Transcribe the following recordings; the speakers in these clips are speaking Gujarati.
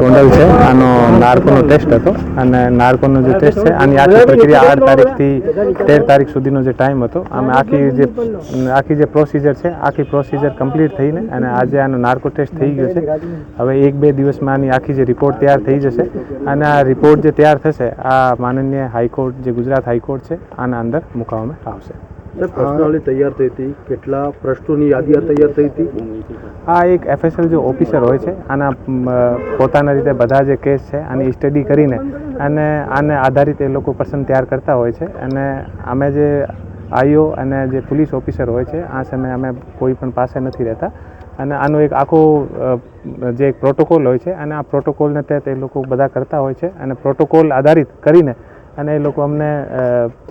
ગોંડલ છે. આનો નાર્કોનો ટેસ્ટ હતો. અને નાર્કોનો જે ટેસ્ટ છે, આની આખી પ્રક્રિયા આઠ તારીખથી તેર તારીખ સુધીનો જે ટાઈમ હતો. અમે આખી જે આખી જે પ્રોસિજર છે, આખી પ્રોસિજર કમ્પ્લીટ થઈને અને આજે આનો નાર્કો ટેસ્ટ થઈ ગયો છે. હવે એક બે દિવસમાં આની આખી જે રિપોર્ટ તૈયાર થઈ જશે. અને આ રિપોર્ટ જે તૈયાર થશે, આ માનનીય હાઈકોર્ટ જે ગુજરાત હાઈકોર્ટ છે, આના અંદર મૂકવામાં આવશે. પ્રશ્નાવલી તૈયાર થઈ હતી. કેટલા પ્રશ્નોની યાદી તૈયાર થઈ હતી. આ એક એફએસએલ જે ઓફિસર હોય છે, આના પોતાના રીતે બધા જે કેસ છે, આની સ્ટડી કરીને અને આને આધારિત એ લોકો પર્સન તૈયાર કરતા હોય છે. અને અમે જે આઈઓ અને જે પોલીસ ઓફિસર હોય છે, આ સમયે અમે કોઈ પણ પાસે નથી રહેતા. અને આનો એક આખો જે એક પ્રોટોકોલ હોય છે, અને આ પ્રોટોકોલને તે લોકો બધા કરતા હોય છે. અને પ્રોટોકોલ આધારિત કરીને અને એ લોકો અમને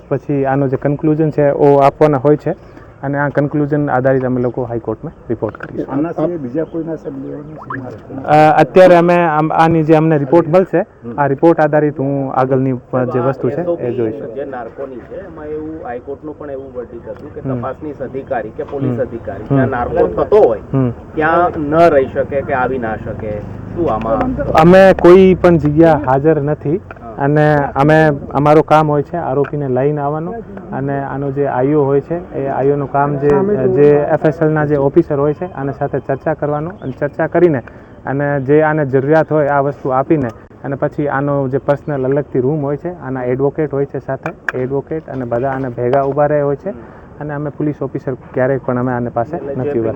પછી આનો જે કન્ક્લુઝન છે ઓ આપવાના હોય છે. અને આ કન્ક્લુઝન આધારિત અમે લોકો હાઈકોર્ટમાં રિપોર્ટ કરીશું. બીજા કોઈના અત્યારે અમે આમ- આની જે અમને રિપોર્ટ મળશે આ રિપોર્ટ આધારિત હું આગળની જે વસ્તુ છે એ જોઈશ. જે નાર્કોની છે એમાં એવું હાઈકોર્ટનું પણ એવું વર્ડિક હતું કે તપાસનીશ અધિકારી કે પોલીસ અધિકારી જ્યાં નાર્કો થતો હોય ત્યાં ન રહી શકે કે આવી ના શકે. શું આમાં? અમે કોઈ પણ જગ્યા હાજર નથી. અને અમે અમારું કામ હોય છે આરોપીને લઈને આવવાનું. અને આનો જે આઈઓ હોય છે એ આઈઓનું કામ જે જે એફએસએલના જે ઓફિસર હોય છે આના સાથે ચર્ચા કરવાનું અને ચર્ચા કરીને અને જે આને જરૂરિયાત હોય આ વસ્તુ આપીને અને પછી આનો જે પર્સનલ અલગથી રૂમ હોય છે આના એડવોકેટ હોય છે સાથે એડવોકેટ અને બધા આને ભેગા ઊભા રહે હોય છે અને અમે પોલીસ ઓફિસર ક્યારેય પણ અમે આને પાસે નથી ઊભા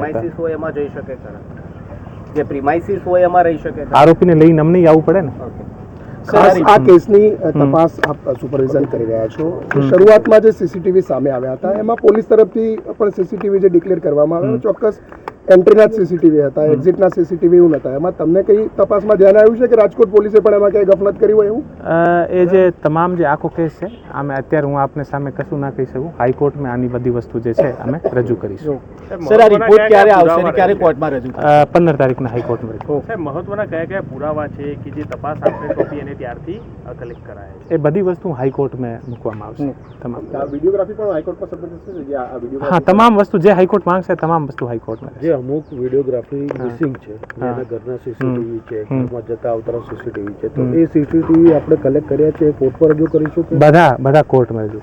જે પ્રિમાઇસીસ હોય એમાં રહી શકે આરોપીને લઈને અમને આવવું પડે ને. ખાસ આ કેસની તપાસ આપ સુપરવિઝન કરી રહ્યા છો. શરૂઆતમાં જે સીસીટીવી સામે આવ્યા હતા એમાં પોલીસ તરફથી પણ સીસીટીવી જે ડિક્લેર કરવામાં આવ્યો ચોક્કસ એન્ટ્રીના જ સીસીટીવી હતા એક્ઝિટના સીસીટીવી એવું નતા. એમાં તમને કઈ તપાસમાં ધ્યાન આવ્યું છે કે રાજકોટ પોલીસે પણ એમાં કઈ ગફલત કરી હોય એવું? એ જે તમામ જે આખો કેસ છે અમે અત્યારે હું આપને સામે કશું ના કહી શકું. હાઈકોર્ટમાં આની બધી વસ્તુ જે છે અમે રજૂ કરીશું. સર આ રિપોર્ટ ક્યારે આવશે અને ક્યારે કોર્ટમાં રજૂ પંદર તારીખના હાઈકોર્ટમાં. સાહેબ મહત્વના કયા કયા પુરાવા છે કે જે તપાસ આપણે સોંપી અને ત્યારથી કલેક્ટ કરાય છે? એ બધી વસ્તુ હાઈકોર્ટમાં મૂકવામાં આવશે. તમામ. વિડીયોગ્રાફી પણ હાઈકોર્ટમાં સબમિટ થશે? જે આ વીડિયો હા તમામ વસ્તુ જે હાઈકોર્ટ માંગશે તમામ વસ્તુ હાઈકોર્ટમાં અમુક વિડીયોગ્રાફી મિસિંગ છે. એના ઘરના સીસીટીવી છે ઘરમાં જતા આવતા સીસીટીવી છે. તો એ સીસીટીવી આપણે કલેક્ટ કર્યા છે એ કોર્ટ પર રજૂ કરીશું બધા બધા કોર્ટમાં રજૂ.